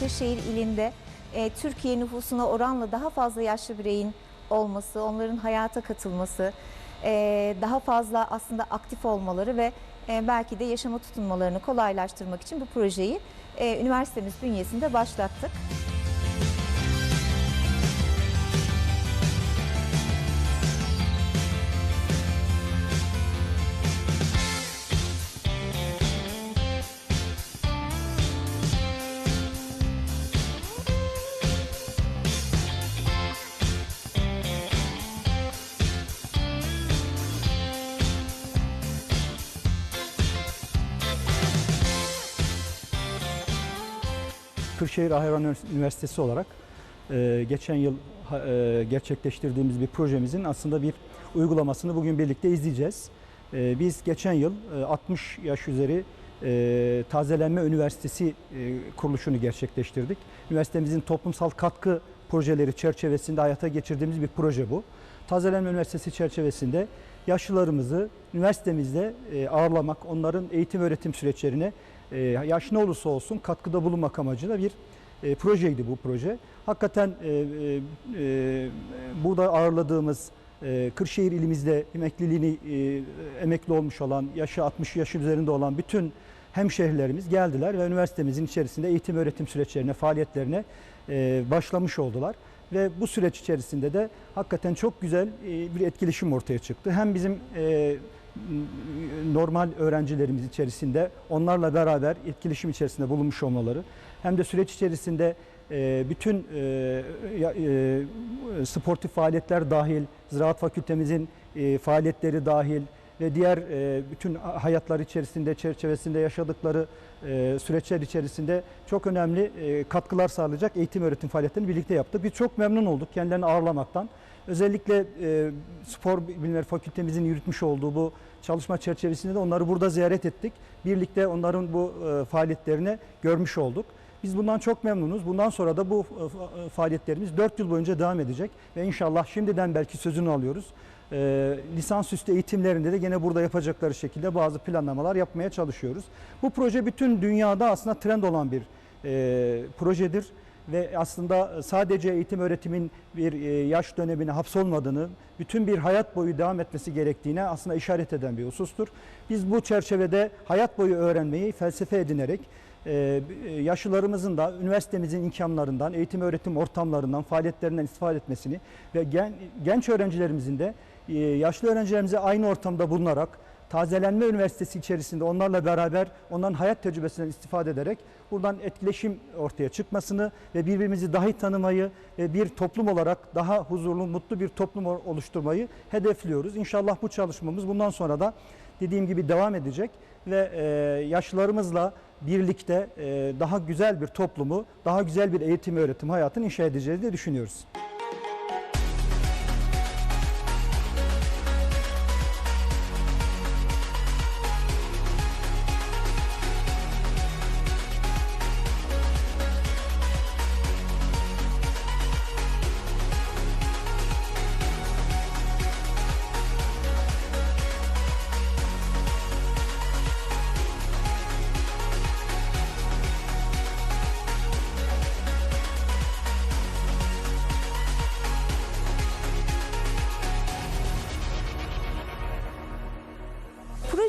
Kırşehir ilinde e, Türkiye nüfusuna oranla daha fazla yaşlı bireyin olması, onların hayata katılması, e, daha fazla aslında aktif olmaları ve e, belki de yaşama tutunmalarını kolaylaştırmak için bu projeyi e, üniversitemiz bünyesinde başlattık. Kırşehir Ahayvan Üniversitesi olarak e, geçen yıl e, gerçekleştirdiğimiz bir projemizin aslında bir uygulamasını bugün birlikte izleyeceğiz. E, biz geçen yıl e, 60 yaş üzeri e, Tazelenme Üniversitesi e, kuruluşunu gerçekleştirdik. Üniversitemizin toplumsal katkı projeleri çerçevesinde hayata geçirdiğimiz bir proje bu. Tazelenme Üniversitesi çerçevesinde yaşlılarımızı üniversitemizde e, ağırlamak, onların eğitim öğretim süreçlerine e, yaş ne olursa olsun katkıda bulunmak amacıyla bir e, projeydi bu proje. Hakikaten e, burada ağırladığımız Kırşehir ilimizde emekliliğini emekli olmuş olan, yaşı 60 yaşın üzerinde olan bütün hemşehrilerimiz geldiler ve üniversitemizin içerisinde eğitim öğretim süreçlerine, faaliyetlerine başlamış oldular. Ve bu süreç içerisinde de hakikaten çok güzel bir etkileşim ortaya çıktı. Hem bizim normal öğrencilerimiz içerisinde onlarla beraber etkileşim içerisinde bulunmuş olmaları hem de süreç içerisinde e, bütün e, e, sportif faaliyetler dahil, ziraat fakültemizin faaliyetleri dahil ve diğer e, bütün hayatlar içerisinde, çerçevesinde yaşadıkları e, süreçler içerisinde çok önemli e, katkılar sağlayacak eğitim öğretim faaliyetlerini birlikte yaptık. Biz çok memnun olduk kendilerini ağırlamaktan. Özellikle spor bilimleri fakültemizin yürütmüş olduğu bu çalışma çerçevesinde de onları burada ziyaret ettik. Birlikte onların bu faaliyetlerini görmüş olduk. Biz bundan çok memnunuz. Bundan sonra da bu fa- faaliyetlerimiz 4 yıl boyunca devam edecek ve inşallah şimdiden belki sözünü alıyoruz. E, lisansüstü eğitimlerinde de gene burada yapacakları şekilde bazı planlamalar yapmaya çalışıyoruz. Bu proje bütün dünyada aslında trend olan bir e, projedir ve aslında sadece eğitim öğretimin bir e, yaş dönemine hapsolmadığını, bütün bir hayat boyu devam etmesi gerektiğine aslında işaret eden bir husustur. Biz bu çerçevede hayat boyu öğrenmeyi felsefe edinerek e, yaşlılarımızın da üniversitemizin imkanlarından, eğitim öğretim ortamlarından, faaliyetlerinden istifade etmesini ve gen- genç öğrencilerimizin de yaşlı öğrencilerimize aynı ortamda bulunarak Tazelenme Üniversitesi içerisinde onlarla beraber onların hayat tecrübesinden istifade ederek buradan etkileşim ortaya çıkmasını ve birbirimizi daha iyi tanımayı ve bir toplum olarak daha huzurlu, mutlu bir toplum oluşturmayı hedefliyoruz. İnşallah bu çalışmamız bundan sonra da dediğim gibi devam edecek ve e, yaşlılarımızla birlikte e, daha güzel bir toplumu, daha güzel bir eğitim öğretim hayatını inşa edeceğiz diye düşünüyoruz.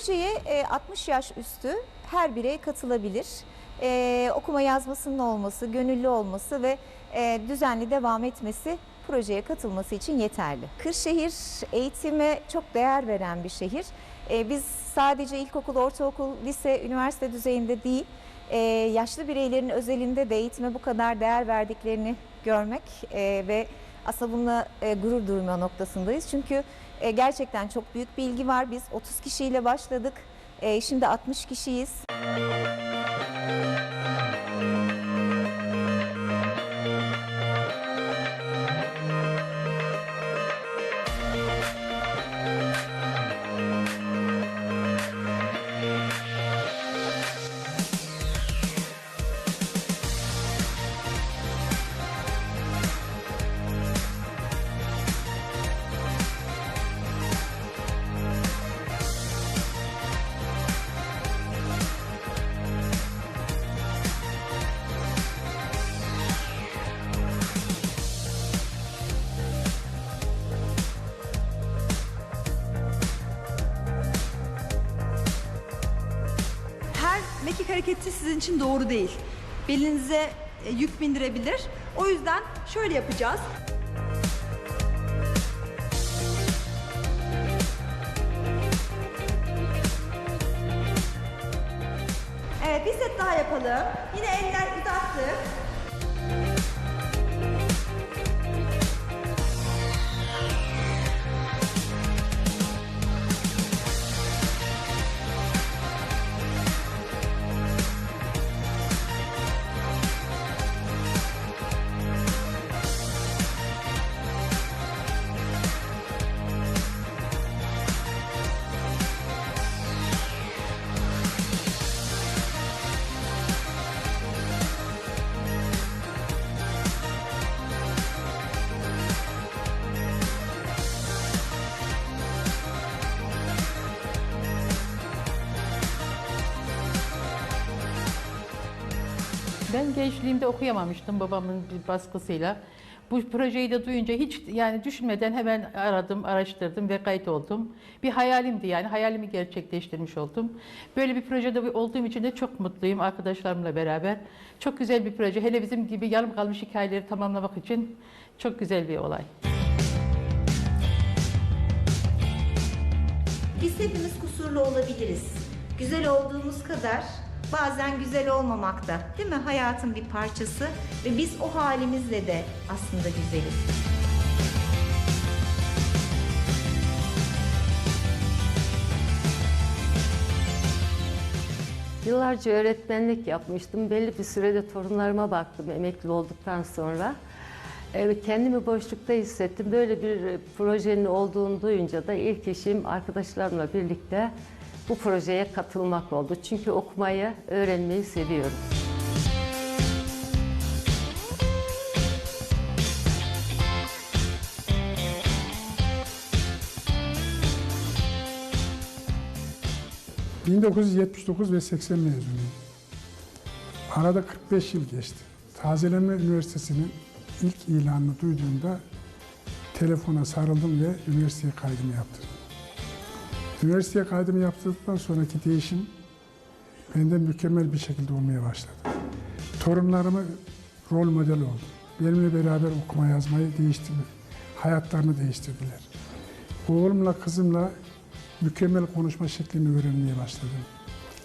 Projeye e, 60 yaş üstü her birey katılabilir. E, okuma yazmasının olması, gönüllü olması ve e, düzenli devam etmesi projeye katılması için yeterli. Kırşehir eğitime çok değer veren bir şehir. E, biz sadece ilkokul, ortaokul, lise, üniversite düzeyinde değil, e, yaşlı bireylerin özelinde de eğitime bu kadar değer verdiklerini görmek e, ve aslında bununla e, gurur duyma noktasındayız. Çünkü e, gerçekten çok büyük bir ilgi var. Biz 30 kişiyle başladık. E, şimdi 60 kişiyiz. mekik hareketi sizin için doğru değil. Belinize e, yük bindirebilir. O yüzden şöyle yapacağız. Evet bir set daha yapalım. Ben gençliğimde okuyamamıştım babamın bir baskısıyla. Bu projeyi de duyunca hiç yani düşünmeden hemen aradım, araştırdım ve kayıt oldum. Bir hayalimdi yani hayalimi gerçekleştirmiş oldum. Böyle bir projede olduğum için de çok mutluyum arkadaşlarımla beraber. Çok güzel bir proje. Hele bizim gibi yarım kalmış hikayeleri tamamlamak için çok güzel bir olay. Biz hepimiz kusurlu olabiliriz. Güzel olduğumuz kadar bazen güzel olmamakta. Değil mi? Hayatın bir parçası ve biz o halimizle de aslında güzeliz. Yıllarca öğretmenlik yapmıştım. Belli bir sürede torunlarıma baktım emekli olduktan sonra. Evet, kendimi boşlukta hissettim. Böyle bir projenin olduğunu duyunca da ilk işim arkadaşlarımla birlikte bu projeye katılmak oldu. Çünkü okumayı, öğrenmeyi seviyorum. Hı. 1979 ve 80 mezunuyum. Arada 45 yıl geçti. Tazelenme Üniversitesi'nin ilk ilanını duyduğumda telefona sarıldım ve üniversiteye kaydımı yaptırdım. Üniversiteye kaydımı yaptırdıktan sonraki değişim bende mükemmel bir şekilde olmaya başladı. Torunlarıma rol model oldum. Benimle beraber okuma yazmayı değiştirdi. Hayatlarını değiştirdiler. Oğlumla kızımla mükemmel konuşma şeklini öğrenmeye başladım.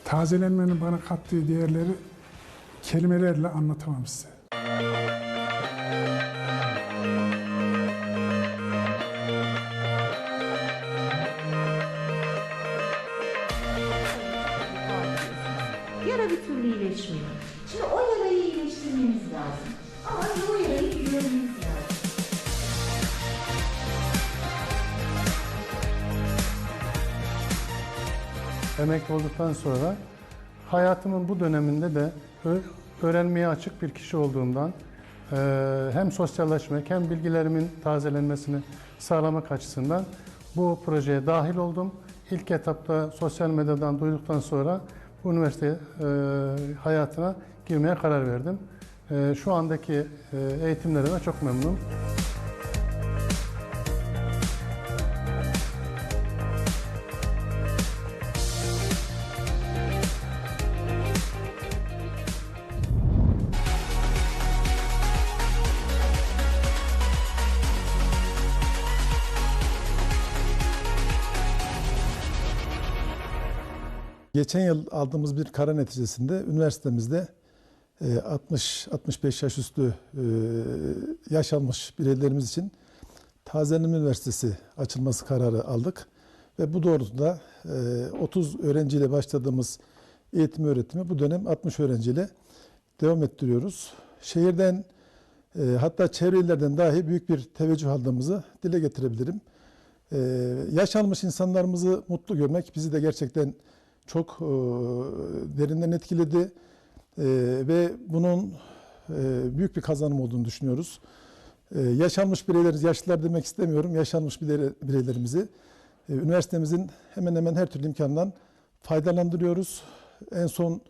Tazelenmenin bana kattığı değerleri kelimelerle anlatamam size. Emekli olduktan sonra hayatımın bu döneminde de öğrenmeye açık bir kişi olduğumdan eee, hem sosyalleşmek hem bilgilerimin tazelenmesini sağlamak açısından bu projeye dahil oldum. İlk etapta sosyal medyadan duyduktan sonra bu üniversite eee, hayatına girmeye karar verdim. Eee, Şu andaki eğitimlerime çok memnunum. Geçen yıl aldığımız bir karar neticesinde üniversitemizde 60-65 yaş üstü e, yaş almış bireylerimiz için Tazelenme Üniversitesi açılması kararı aldık. Ve bu doğrultuda e, 30 öğrenciyle başladığımız eğitim öğretimi bu dönem 60 öğrenciyle devam ettiriyoruz. Şehirden e, hatta çevre illerden dahi büyük bir teveccüh aldığımızı dile getirebilirim. E, yaş almış insanlarımızı mutlu görmek bizi de gerçekten çok e, derinden etkiledi E, ve bunun e, büyük bir kazanım olduğunu düşünüyoruz. E, yaşanmış bireyler, yaşlılar demek istemiyorum, yaşanmış birey- bireylerimizi e, üniversitemizin hemen hemen her türlü imkandan faydalandırıyoruz. En son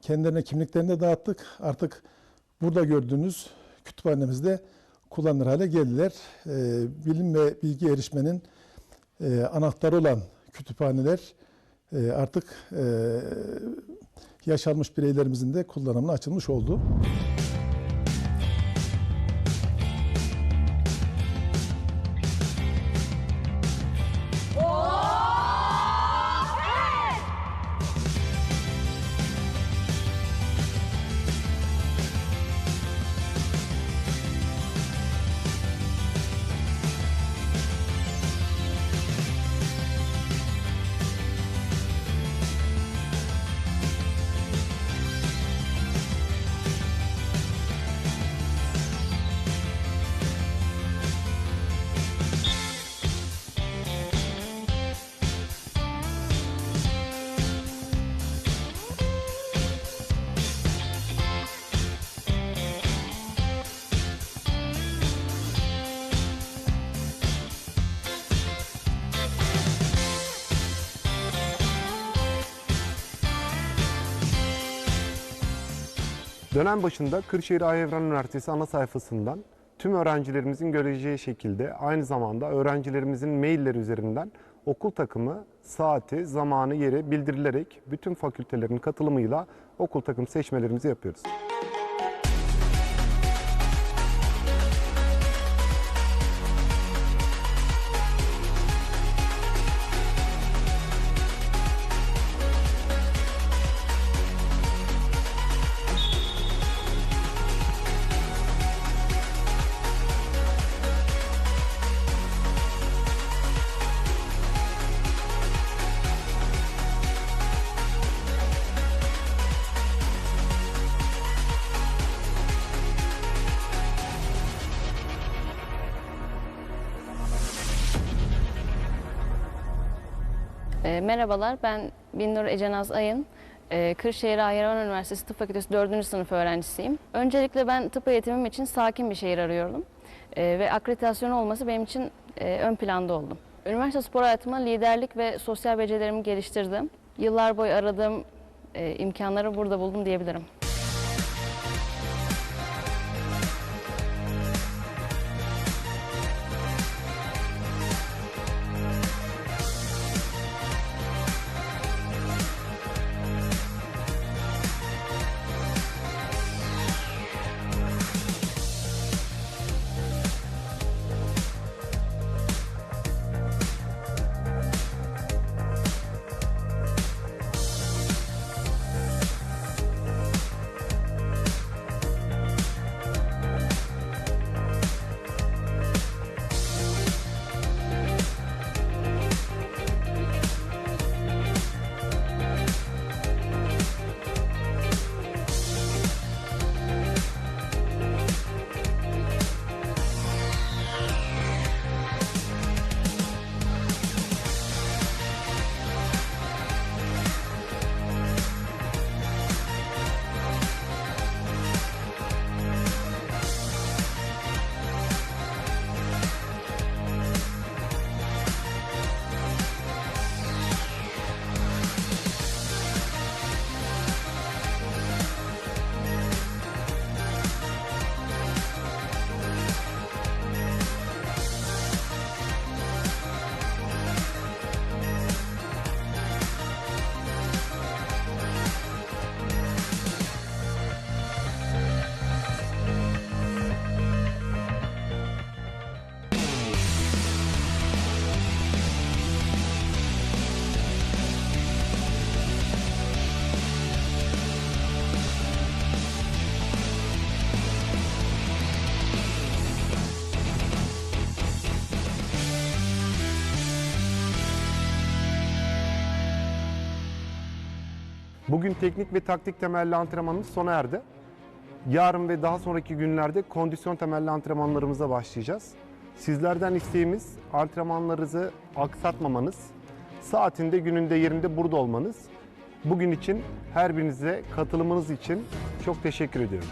kendilerine kimliklerini de dağıttık. Artık burada gördüğünüz kütüphanemizde kullanılır hale geldiler. E, bilim ve bilgi erişmenin e, anahtarı olan kütüphaneler artık e, yaş almış bireylerimizin de kullanımına açılmış oldu. Dönem başında Kırşehir Ayevran Üniversitesi ana sayfasından tüm öğrencilerimizin göreceği şekilde aynı zamanda öğrencilerimizin mailleri üzerinden okul takımı saati, zamanı, yeri bildirilerek bütün fakültelerin katılımıyla okul takım seçmelerimizi yapıyoruz. E, merhabalar, ben Binnur Ecenaz Ayın. E, Kırşehir Ahyaran Üniversitesi Tıp Fakültesi 4. sınıf öğrencisiyim. Öncelikle ben tıp eğitimim için sakin bir şehir arıyorum. E, ve akreditasyon olması benim için e, ön planda oldu. Üniversite spor hayatımda liderlik ve sosyal becerilerimi geliştirdim. Yıllar boyu aradığım e, imkanları burada buldum diyebilirim. Bugün teknik ve taktik temelli antrenmanımız sona erdi. Yarın ve daha sonraki günlerde kondisyon temelli antrenmanlarımıza başlayacağız. Sizlerden isteğimiz antrenmanlarınızı aksatmamanız, saatinde, gününde, yerinde burada olmanız. Bugün için her birinize katılımınız için çok teşekkür ediyorum.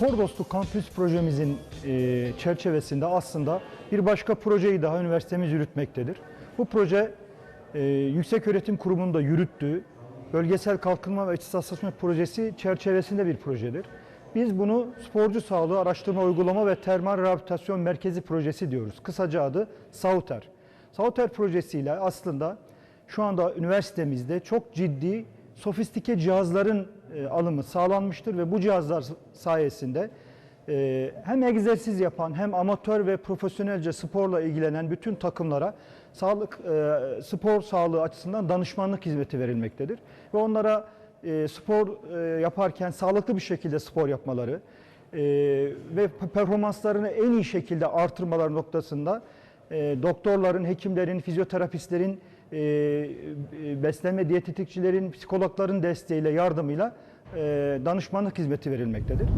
Spor Dostu Kampüs projemizin e, çerçevesinde aslında bir başka projeyi daha üniversitemiz yürütmektedir. Bu proje e, Yükseköğretim Kurumu'nun da yürüttüğü Bölgesel Kalkınma ve İhtisaslaşma Projesi çerçevesinde bir projedir. Biz bunu Sporcu Sağlığı Araştırma Uygulama ve Termal Rehabilitasyon Merkezi Projesi diyoruz. Kısaca adı SAUTER. SAUTER projesiyle aslında şu anda üniversitemizde çok ciddi sofistike cihazların e, alımı sağlanmıştır ve bu cihazlar sayesinde e, hem egzersiz yapan hem amatör ve profesyonelce sporla ilgilenen bütün takımlara sağlık e, spor sağlığı açısından danışmanlık hizmeti verilmektedir. Ve onlara spor yaparken sağlıklı bir şekilde spor yapmaları ve performanslarını en iyi şekilde artırmaları noktasında doktorların, hekimlerin, fizyoterapistlerin, beslenme diyetetikçilerin, psikologların desteğiyle, yardımıyla e, danışmanlık hizmeti verilmektedir.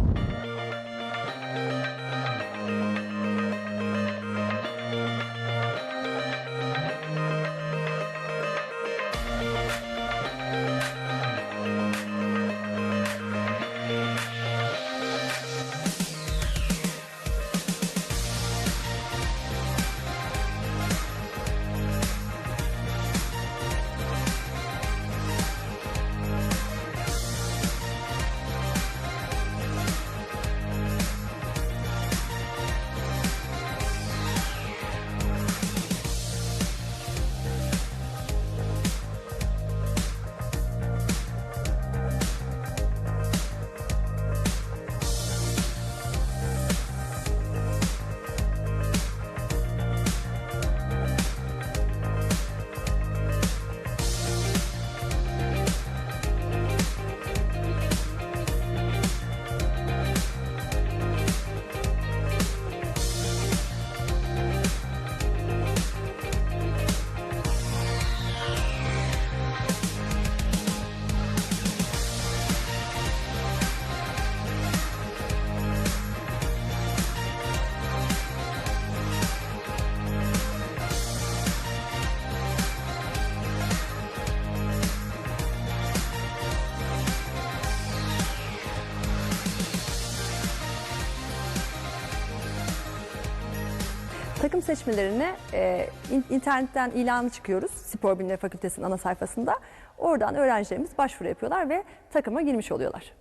Takım seçmelerine e, in- internetten ilanı çıkıyoruz Spor Bilimleri Fakültesi'nin ana sayfasında. Oradan öğrencilerimiz başvuru yapıyorlar ve takıma girmiş oluyorlar.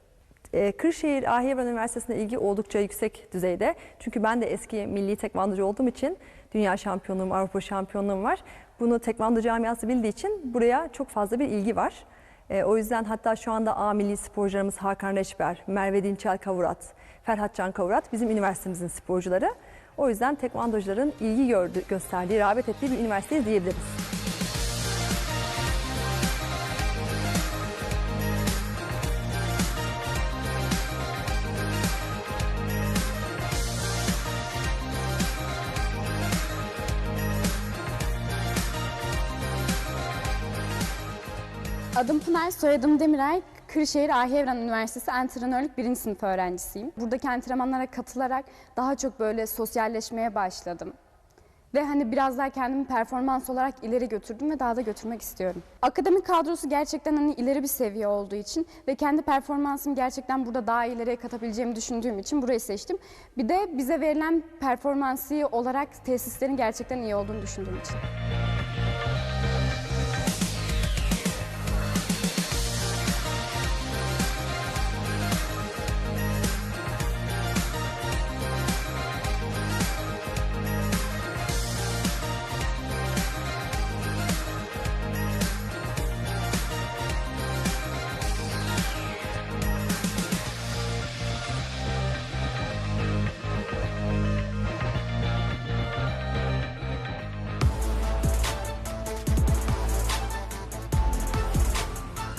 E, Kırşehir Ahiyevran Üniversitesi'ne ilgi oldukça yüksek düzeyde. Çünkü ben de eski milli tekvandocu olduğum için dünya şampiyonluğum, Avrupa şampiyonluğum var. Bunu tekvando camiası bildiği için buraya çok fazla bir ilgi var. E, o yüzden hatta şu anda A milli sporcularımız Hakan Reçber, Merve Dinçel Kavurat, Ferhat Can Kavurat bizim üniversitemizin sporcuları. O yüzden tekvandocuların ilgi gördü, gösterdiği, rağbet ettiği bir üniversite diyebiliriz. Adım Pınar, soyadım Demiray. Kırşehir Ahiyevran Üniversitesi antrenörlük birinci sınıf öğrencisiyim. Buradaki antrenmanlara katılarak daha çok böyle sosyalleşmeye başladım. Ve hani biraz daha kendimi performans olarak ileri götürdüm ve daha da götürmek istiyorum. Akademik kadrosu gerçekten hani ileri bir seviye olduğu için ve kendi performansımı gerçekten burada daha ileriye katabileceğimi düşündüğüm için burayı seçtim. Bir de bize verilen performansı olarak tesislerin gerçekten iyi olduğunu düşündüğüm için.